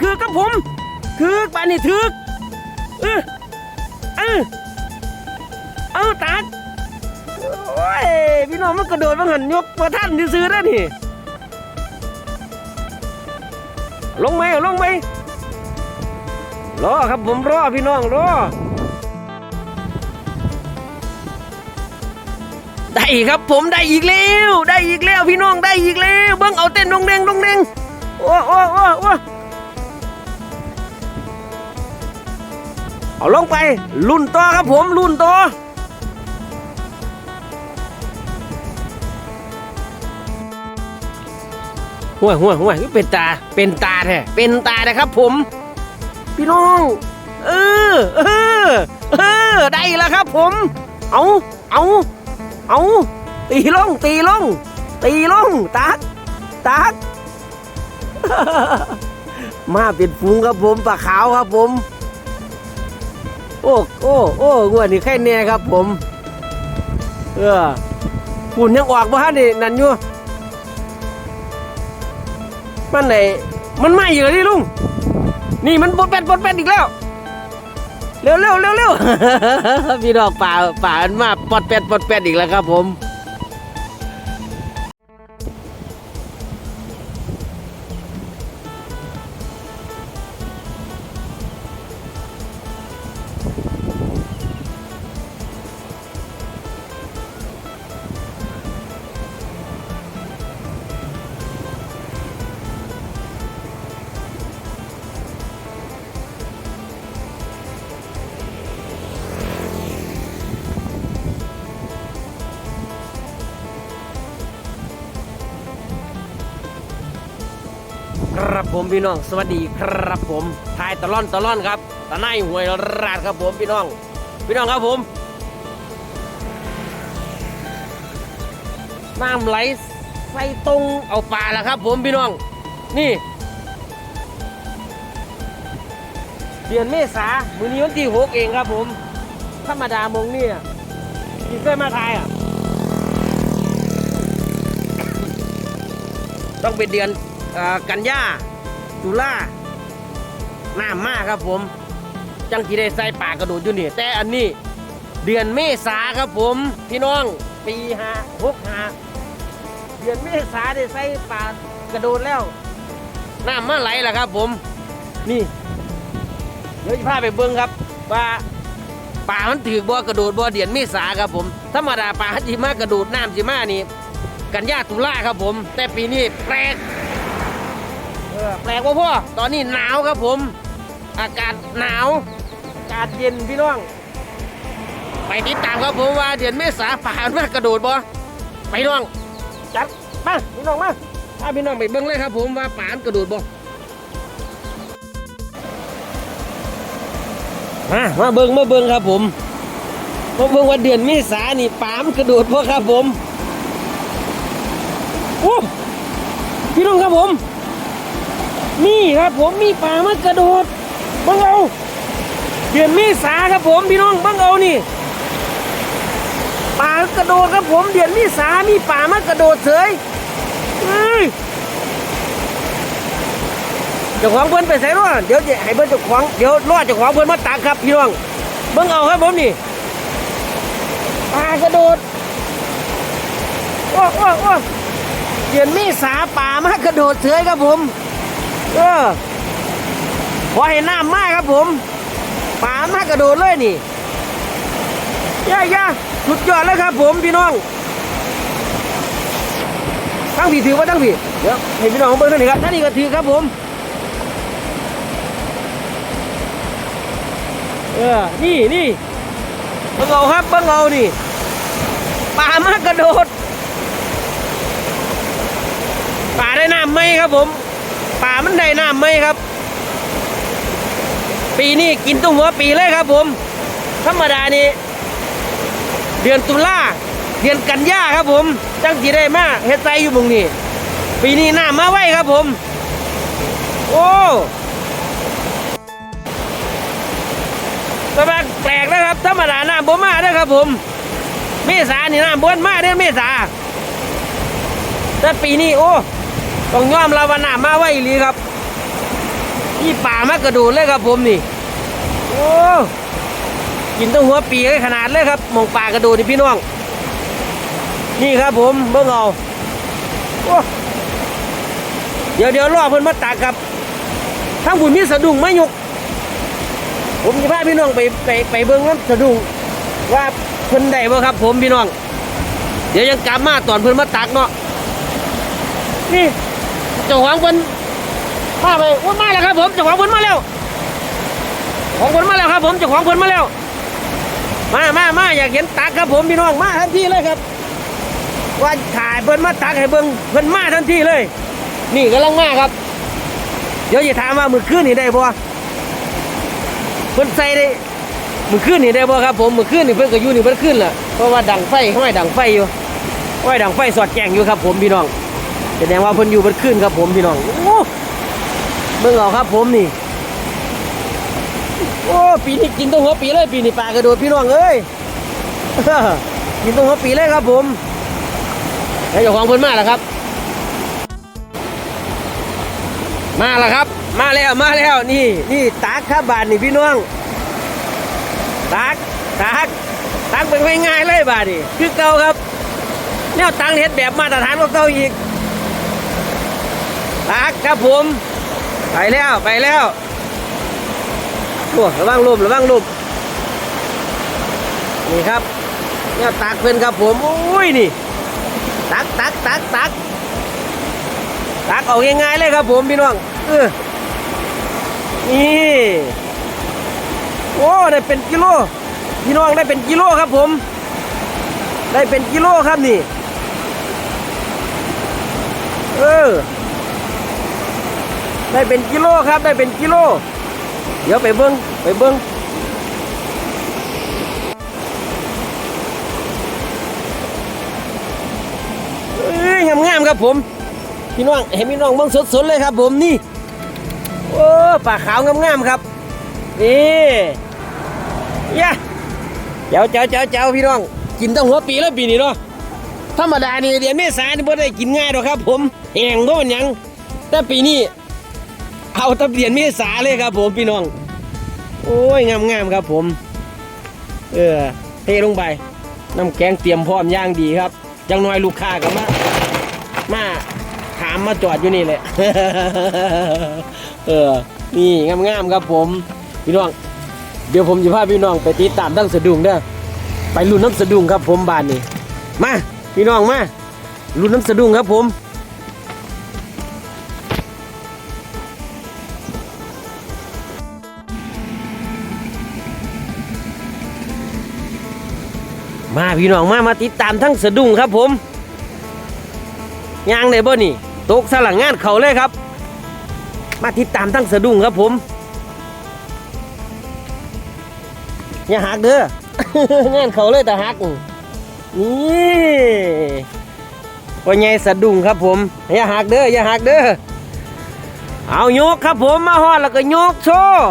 ถือกับผมถือปานี่ถือกเออเออเออตัดโอ้ยพี่น้องมันกระโดดมันหันยกประทันที่ซื้อได้นี่ลงไหมเอาลงไหมรอครับผมรอพี่น้องรอได้อีกครับผมได้อีกแล้ว ได้อีกแล้วพี่น้องได้อีกแล้วเบิ้งเอาเต้นดงเด้งดงเด้งโอ้โอ้โอ้โอ้ เอาลงไปลุ่นต่อครับผมลุ่นต่อห่วยห่วยห่วยเป็นตาเป็นตาแท้เป็นตานะครับผม พี่น้อง เออเออเออได้แล้วครับผม เอาเอาเอาตีลงตีลงตีลงตักตักมาเป็นฟูงครับผมปลาขาวครับผม โอ้โอ้โอ้งวดนี้แค่แน่ครับผม เออฝุ่นยังออกบ่ฮะนี่นั่นอยู่มันไหนมันไหม่อยู่นี่ลุงนี่มันปดเป็ดปดเป็ดอีกแล้วเร็วเร็วเร็วเร็วพี่ดอกป่าป่ามันมาปอดเป็ดปอดเป็ดอีกแล้วครับผม ผมพี่น้อง สวัสดีครับผมทายตะล่อนตะล่อนครับตะไนหวยราดครับผมพี่น้อง พี่น้องครับผมน้ำไหลใส่ตรงเอาปลาแล้วครับ ผมพี่น้อง นี่เดือนเมษามือนี้วันที่หกเองครับผม ธรรมดามงเนี่ยที่เคยมาทายอะ ต้องเป็นเดือนอกันยา ตุลาน้ำมากครับผม จังที่ได้ใส่ปากกระโดดอยู่นี่ แต่อันนี้เดือนเมษาครับผม พี่น้องปีห้าหกห้าเดือนเมษาได้ใส่ปากกระโดดแล้วน้ำมาไหลแล้วครับ ผม นี่เดี๋ยวจะพาไปเบิ้งครับว่าป่ามันถือบ่กระโดดบ่เดือนเมษาครับผมธรรมดาป่าจิมากระโดดน้ำจิมานี่ กันยาตุลาครับผม แต่ปีนี้แปลก แปลกว่าพ่อ ตอนนี้หนาวครับผม อากาศหนาว อากาศเย็นพี่น้อง ไปติดตามครับผมว่าเดือนเมษาป่านมากระโดดบ่ไปน้อง จัดมาพี่น้องมาถ้าพี่น้องไปเบิ้งเลยครับผมว่าป่านกระโดดบ่มามาเบิ้งมาเบิ้งครับผมมาเบิ้งว่าเดือนเมษานี่ปามกระโดดบ่ครับผมโอ้พี่น้องครับผม นี่ครับผมมีปลามากระโดดบังเอาเดือนเมษาครับผมพี่น้องบังเอานี่ปลากระโดดครับผมเดือนเมษามีปลามากระโดดเฉยเอ้ยจ้าของเพิ่นไปใส่รอเดี๋ยวจะให้เพิ่นเจ้าของเดี๋ยวรอเจ้าของเพิ่นมาตักครับพี่น้องเบิ่งเอาครับผมนี่ปลากระโดดโอ้โอ้โอ้เดือนเมษาป่ามากระโดดเฉยครับผม เออพอเห็นน้ำมากครับผมป่ามากระโดดเลยนี่ย่าย่าสุดยอดเลยครับผมพี่น้องตั้งผีถือว่าตั้งผีเดี๋ยวให้พี่น้องเบิ่งท่านนี้ครับท่านนี้ก็ถือครับผมเออนี่นี่เบิ่งเอาครับเบิ่งเอานี่ป่ามากระโดดป่าได้น้ำไหมครับผม ป่ามันได้น้ำไหมครับ ปีนี้กินตุ้มหัวปีเลยครับผม ธรรมดานี่เดือนตุลาเดือนกันยาครับผมจังสีได้มาเฮ็ดไซอยู่มุงนี่ปีนี้น้ำมาไว้ครับผม โอ้แต่ว่าแปลกนะครับธรรมดาน้ำบ่มาเด้ครับผม เมษานี่น้ำบ่มาเด้อเมษาแต่ปีนี้โอ้ ต้องยอมรับว่าน้ำมาไว้อีหลีครับนี่ป่ามากระโดดเลยครับผมนี่ โอ้กินตั้งหัวปีเลยขนาดเลยครับมองป่ากระโดดนี่พี่น้อง นี่ครับผมเบิ่งเอาเดี๋ยวเดี๋ยวรอเพิ่นมาตักครับทั้งบุญมีสะดุ้งไม่หมยกผมจะพาพี่น้องไปไปไปเบิ่งน้ำสะดุ้งว่าเพิ่นได้บ่ครับผมพี่น้อง เดี๋ยวยังกลับมาตอนเพิ่นมาตักเนาะนี่ เจ้าของเพิ่นมาไปโอ้ยมาแล้วครับผมเจ้าของเพิ่นมาแล้วของเพิ่นมาแล้วครับ ผมเจ้าของเพิ่นมาแล้ว มามามาอยากเห็นตักครับผมพี่น้องมาทันทีเลยครับ ว่าถ่ายเพิ่นมาตักให้เบิ่งเพิ่นมาทันทีเลย นี่กำลังมาครับ เดี๋ยวจะถามว่ามือคืนนี่ได้บ่เพิ่นใส่ได้มือคืนนี่ได้บ่ครับผมมือคืนนี่เพิ่นก็อยู่นี่เพิ่นขึ้นล่ะเพราะว่าดังไฟห้อยดังไฟอยู่ห้อยดังไฟสอดแจงอยู่ครับ ผมพี่น้อง แสดงว่าเพิ่นอยู่เพิ่นขึ้นครับผมพี่น้องโอ้เบิ่งเอาครับผมนี่โอ้ปีนี้กินต้องหัวปีเลยปีนี้ปลากระโดดพี่น้องเอ้ยกินต้องหัวปีเลยครับผมแล้วเจ้าของเพิ่นมาแล้วครับ มาแล้วครับ มาแล้วมาแล้วนี่นี่ตักครับบาทนี่พี่น้องตักตักตักเป็นง่ายๆเลยบาทนี่คือเก่าครับแนวตังเฮ็ดแบบมาตรฐานกว่าเก่าอีก ตักครับผม ไปแล้วไปแล้วโอ้ระวังลมระวังลมนี่ครับแนวตักเพิ่นครับผมโอ้ยนี่ ตักตักตักตักตักเอาง่ายๆเลยครับผมพี่น้องเออนี่โอ้ได้เป็นกิโลพี่น้องได้เป็นกิโลครับผม ได้เป็นกิโลครับนี่ เออ ได้เป็นกิโลครับ ได้เป็นกิโล เดี๋ยวไปเบิ้งไปเบิ้งเอ้ยงามๆครับผม พี่น้องเห็นพี่น้องเบิ้งสดๆเลยครับ ผมนี่โอ้ปลาขาวงามๆครับนี่ยะเจ้าเจ้าเจ้าเจ้าพี่น้อง กินตั้งหัวปีแล้วปีนี้เนาะธรรมดานี่เดือนเมษายนนี่บ่ได้กินง่ายหรอกครับ ผมแห้งบ่มันยังแต่ปีนี้ เอาตะเดือนเมษาเลยครับ ผมพี่น้อง โอ้ยงามๆครับผม เออเทลงไปน้ำแกงเตรียมพร้อมย่างดีครับจังน้อยลูกค้าก็มามาถามมาจอดอยู่นี่แหละเออ นี่งามๆครับผม พี่น้อง เดี๋ยวผมจะพาพี่น้องไปติดตามทั้งสะดุ้งเด้อไปรุ่นน้ำสะดุ้งครับผมบานนี้มาพี่น้องมารุ่นน้ำสะดุ้งครับผม มาพี่น้องมามาติดตามทั้งสะดุ้งครับผมยางเลยบ่นี่ตกสลังงานเขาเลยครับ มาติดตามทั้งสะดุ้งครับผมอย่าหักเด้องานเขาเลยแต่หักนี่ว่าไงสะดุ้งครับผมอย่าหักเด้ออย่าหักเด้อเอาโยกครับผมมาฮอดแล้วก็โยกโชว์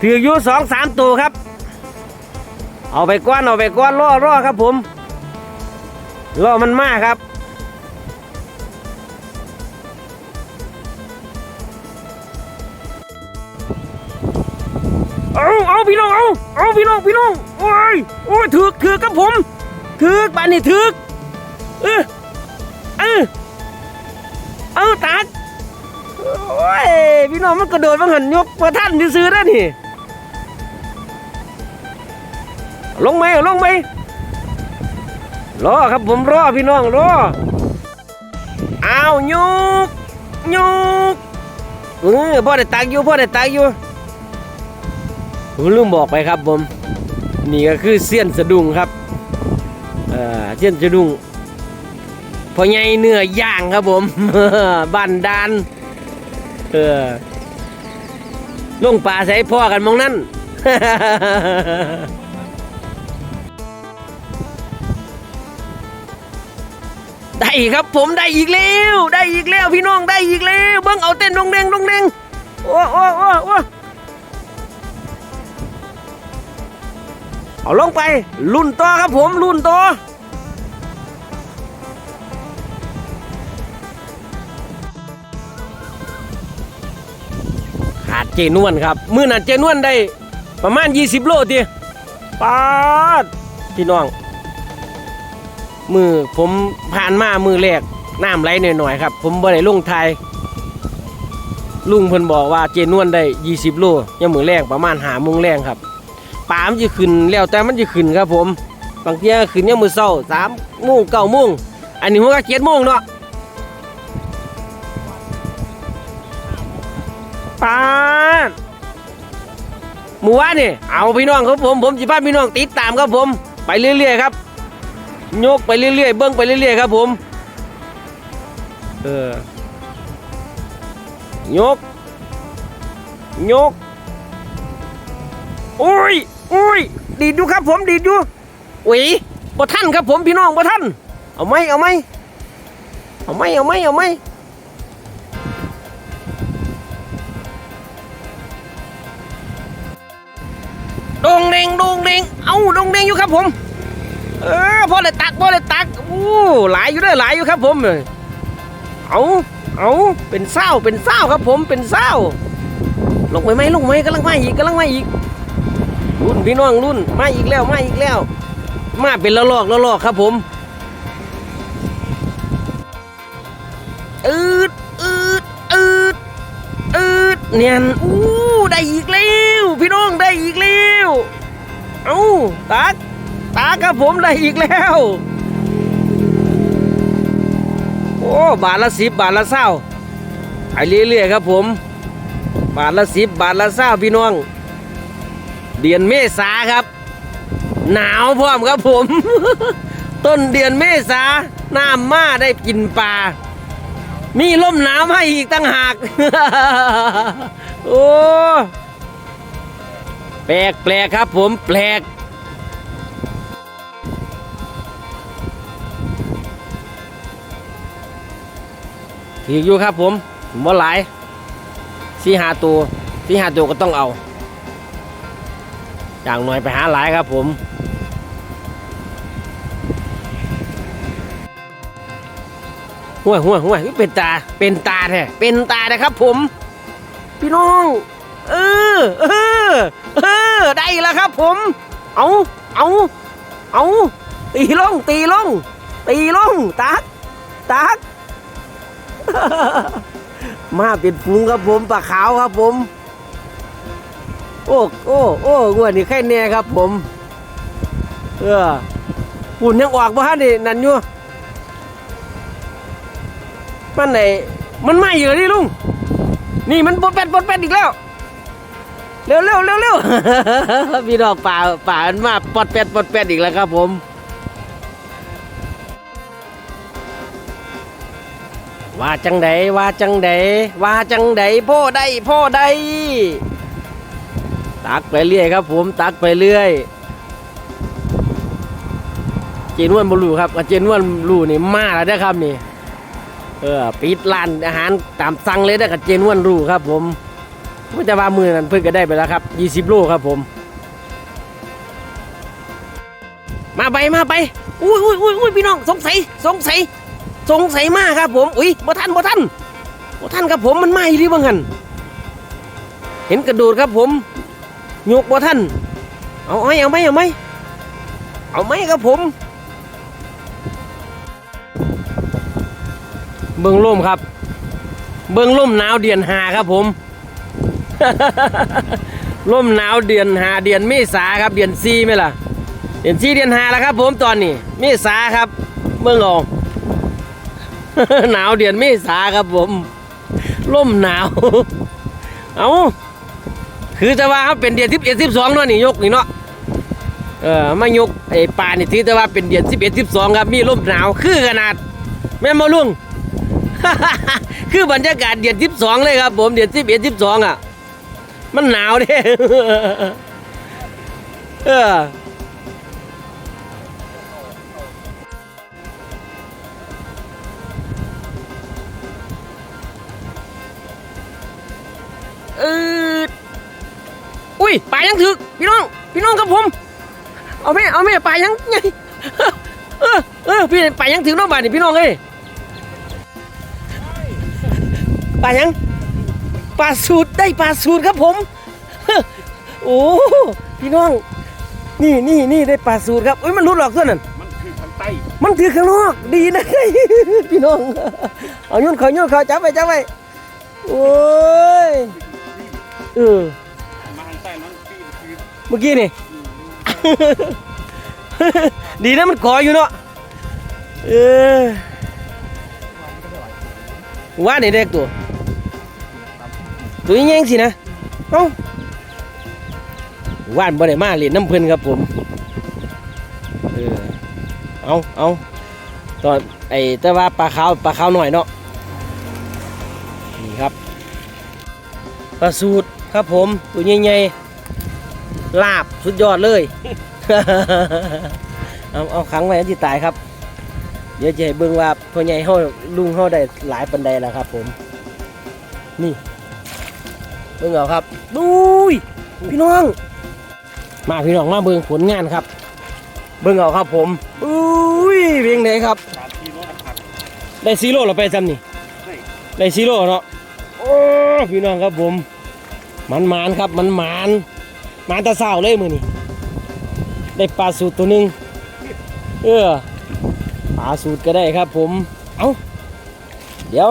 ถืออยู่สองสามตัวครับ เอาไปก้อนเอาไปก้อนล่อล่อครับผมล่อมันมากครับ เอาเอาพี่น้องเอาเอาพี่น้องพี่น้องโอ้ยโอ้ยถือกถือกครับผมถือกบานนี่ถือกเออเออเอาตักโอ้ยพี่น้องมันกระโดดมาหันยกมาท่านซื้อได้นี่ ลงไหมลงไหมรอครับผมรอพี่น้องรอเอาโยกโยกเออพ่อได้ตักอยู่พ่อได้ตักอยู่ผมลืมบอกไปครับผมนี่ก็คือเสี้ยนสะดุ้งครับเออเสี้ยนสะดุ้งพอใหญ่เนื้อย่างครับผมบันดานเออลงป่าใส่พ่อกันมองนั่น ได้ครับผมได้อีกแล้ว ได้อีกแล้วพี่น้องได้อีกแล้วเบิ้งเอาเต้นดงเดงดงเดงโอ้โอ้โอ้โอ้เอาลงไปรุ่นต่อครับผมรุ่นต่อขาดเจนวนครับ มือหนาดเจนวนได้ประมาณ 20 โลทีปาดพี่น้อง มือผมผ่านมามือแรกน้ำไหลหน่อยๆครับ ผมบ่ได้ลงไทยลุงเพิ่นบอกว่าเจนวนได้ 20 โลยังมือแรงประมาณหาโมงแรงครับปลามจะขึ้นแล้วแต่มันจะขึ้นครับผมบางทีก็ขึ้นยังมือเศร้าสามโมงเก้าโมงอันนี้ผมก็เกียรโมงเนาะปาดหมู่ว่านี่เอาพี่น้องครับผมผมจิพาพี่น้องติดตามครับผม ไปเรื่อยๆครับ ยกไปเรื่อยๆ เบิ้งไปเรื่อยๆครับผม เออ ยก ยกโอ้ยโอ้ย ดีดอยู่ครับผม ดีดอยู่อุ้ยบ่ท่านครับผมพี่น้องบ่ท่าน เอาไหมเอาไหมเอาไหมเอาไหมเอาไหมโดงเด้งโดงเด้งเอาโดงเด้งอยู่ครับผม เออพอได้ตักพอได้ตักอู้หลายอยู่เด้อหลายอยู่ครับผมเอาเอาเป็นเศร้าเป็นเศร้าครับผมเป็นเศร้าลงไปไหมลงไหมกำลังมาอีกกำลังมาอีก รุ่นพี่น้องรุ่นมาอีกแล้วมาอีกแล้ว มาเป็นละลอกละลอกครับผมอืดอืดอืดอืดเนียนอู้ได้อีกแล้ว พี่น้องได้อีกแล้ว เอาตัก ตาครับผมได้อีกแล้ว โอ้บาทละสิบบาทละเศร้าไปเรื่อยๆครับผม บาทละสิบบาทละเศร้าพี่น้อง เดือนเมษาครับ หนาวพร้อมครับผม ต้นเดือนเมษาน้ำมาได้กินปลา มีลมหนาวให้อีกตั้งหาก โอ้แปลกแปลกครับผมแปลก ถืออยู่ครับผมบ่หลายสี่หาตัวสี่หาตัวก็ต้องเอา อย่างหน่อยไปหาหลายครับผม ห่วยห่วยห่วยเป็นตา เป็นตาแท้เป็นตานะครับผม พี่น้อง เออ เออ เออ ได้แล้วครับผม เอา เอา เอา ตีลง ตีลง ตีลง ตัก ตัก มาเป็นฝูงครับผมปลาขาวครับผม โอ้โอ้โอ้งวดนี้ไข่แน่ครับผม เออปุ่นยังออกบ่ฮะนี่นั่นอยู่มันไหนมันไม่อยู่นี่ลุงนี่มันปดแปดปดแปดอีกแล้ว เร็วเร็วเร็วเร็วพี่ดอกป่าป่ามันมาปดแปดปดแปดอีกแล้วครับผม ว่าจังใดว่าจังใดว่าจังใดพ่อได้พ่อได้ตักไปเรื่อยครับ ผมตักไปเรื่อย เจนวนบรูครับเจนวนบรูนี่มาแล้วนะครับนี่เออปิดร้านอาหารตามสั่งเลยนะกับเจนวนรูครับ ผมก็จะว่ามือนั้นเพิ่งก็ได้ไปแล้วครับ 20 โลครับผม มาไปมาไปอุ้ยอุ้ยอุ้ยอุ้ยพี่น้องสงสัยสงสัย สงสัยมากครับผมอุ้ยบ่ท่านบ่ท่านบ่ท่านครับผมมันมาอีหรือบ้างกันเห็นกระโดดครับผมยกบ่ท่านเอาไหมเอาไหมเอาไหมเอาไหมครับผมเบิ้งล่มครับ เบิ้งล่มหนาวเดือนหาครับผมล่มหนาวเดือนหาเดือนเมษาครับเดือนซีไหมล่ะเดือนซีเดือนหาแล้วครับ ผมตอนนี้เมษาครับเบิ้งเอา หนาวเดือนเมษาครับผมล่มหนาว เอาคือจะว่าเป็นเดือนสิบเอ็ดสิบสองเนาะนี่ยกนี่เนาะเออมายกไอ้ป่านี่ถือแต่ว่าเป็นเดือนสิบเอ็ดสิบสองครับมีลมหนาวคือขนาด แม่มาลุงคือบรรยากาศเดือนสิบสองเลยครับผมเดือนสิบเอ็ดสิบสองอะ มันหนาวเด้เออ ยป่ายังถึกพี่น้อง พี่น้องครับผม เอาแม่เอาแม่ป่ายังไงเออเออพี่ป่ายังถึงน้องบ้านนี่พี่น้องเอ้ยป่ายังปลาสูตรได้ปลาสูตรครับผมโอ้พี่น้อง นี่นี่นี่ได้ปลาสูตรครับเอ้ยมันรุดหรอกตัวนั้นมันคือทางใต้มันถือข้างนอกดีนะพี่น้องเอาโยนเขาโยนเขาจับไปจับไปโอ้ยเออ เมื่อกี้นี่ ดีนะมันก่ออยู่เนาะเออว่าเด็กๆตัว ตัวยังไงสินะเอ้าว่านบ่ได้มาเล่นน้ำเพิ่นครับผม เออ เอาเอาตอนไอ้แต่ว่าปลาขาวปลาขาวหน่อยเนาะ นี่ครับ ปลาสูตรครับผม ตัวใหญ่ๆ ลาบสุดยอดเลย เอาเอาขังไว้อันที่ตายครับ เดี๋ยวจะให้เบิ่งว่าพ่อใหญ่เฮาลุงเฮาได้หลายปันใดแล้วครับ ผม นี่เบิ่งเอาครับดูยพี่น้อง มาพี่น้องมาเบิ่งผลงานครับ เบิ่งเอาครับผมอุ้ยเพียงไหนครับ สามทีโน้ตผักได้ซีโร่เราไปซ้ำนี่เฮ้ยได้ซีโร่เนาะโอ้พี่น้องครับผมมันมานๆครับมันมาน มาแตะเศร้าเลยมือนี่ได้ปลาสูตรตัวหนึ่งเออปลาสูตรก็ได้ครับ ผมเอาเดี๋ยว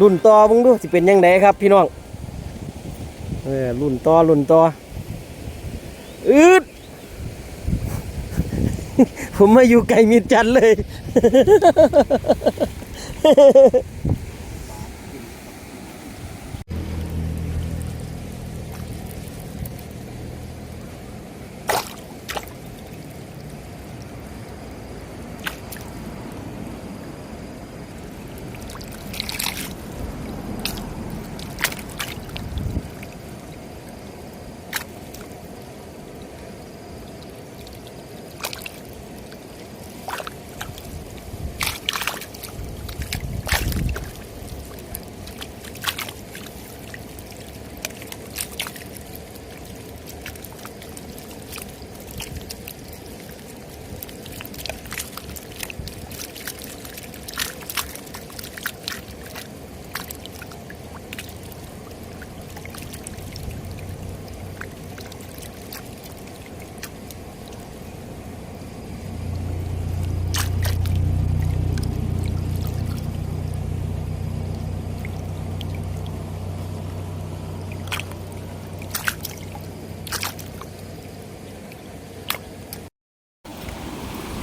รุ่นต่อมึงดูสิเป็นยังไงครับ พี่น้องเออรุ่นต่อรุ่นต่ออืดผมมาอยู่ไกลมีดจันเลย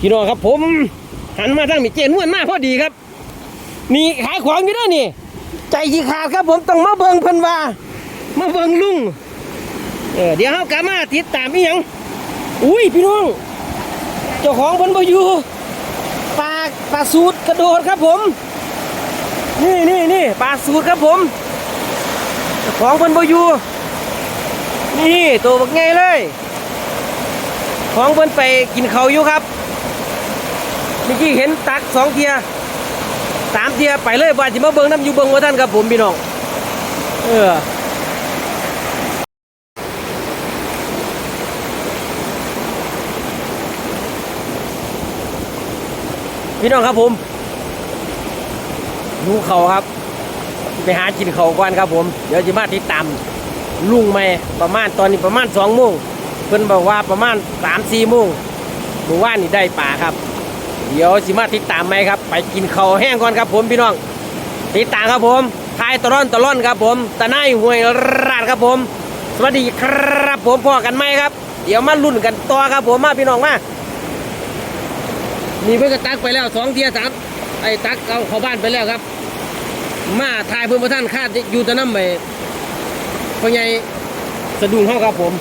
พี่น้องครับผมหันมาทางมีเจนวนมากพอดีครับนี่ขายของอยู่ด้วยนี่ ใจจีขาดครับผมต้องมาเบิงเพิ่นว่ามาเบิงลุงเออเดี๋ยวเขากลับมาติดตามอีหยังอุ้ยพี่น้องเจ้าของเพิ่นบ่อยู่ปลาปลาสูตรกระโดดครับผม นี่นี่นี่ปลาสูตรครับผมเจ้าของเพิ่นบ่อยู่นี่ตัวบักไงเลย ของเพิ่นไปกินเขาอยู่ครับ เมื่อกี้เห็นตักสองเทียสามเทียไปเลยว่าจะมาเบิ้งน้ำอยู่เบิ้งว่าท่านครับผมพี่น้องเออพี่น้องครับผมดูเขาครับ ไปหากินเขาก่อนครับผม เดี๋ยวจะมาติดตามลุงไม่ประมาณตอนนี้ประมาณสองโมงเพิ่นบอกว่าประมาณสามสี่โมงเมื่อวานนี่ได้ป่าครับ เดี๋ยวสิมาติดตามไหมครับ ไปกินข้าวแห้งก่อนครับ ผมพี่น้อง ติดตามครับผมทายตะล่อนตะล่อนครับ ผมตะไนายห่วยราดครับผม สวัสดีครับ ผมพอกันไหมครับ เดี๋ยวมาลุ้นกันต่อครับ ผมมาพี่น้องมานี่เพิ่งก็ตักไปแล้วสองเทียสามไอ้ตักเอาเข้าบ้านไปแล้วครับ มาทายเพื่อนพระท่านคาดอยู่ตะน้ำไปพ่อใหญ่สะดุ้งห้องครับผม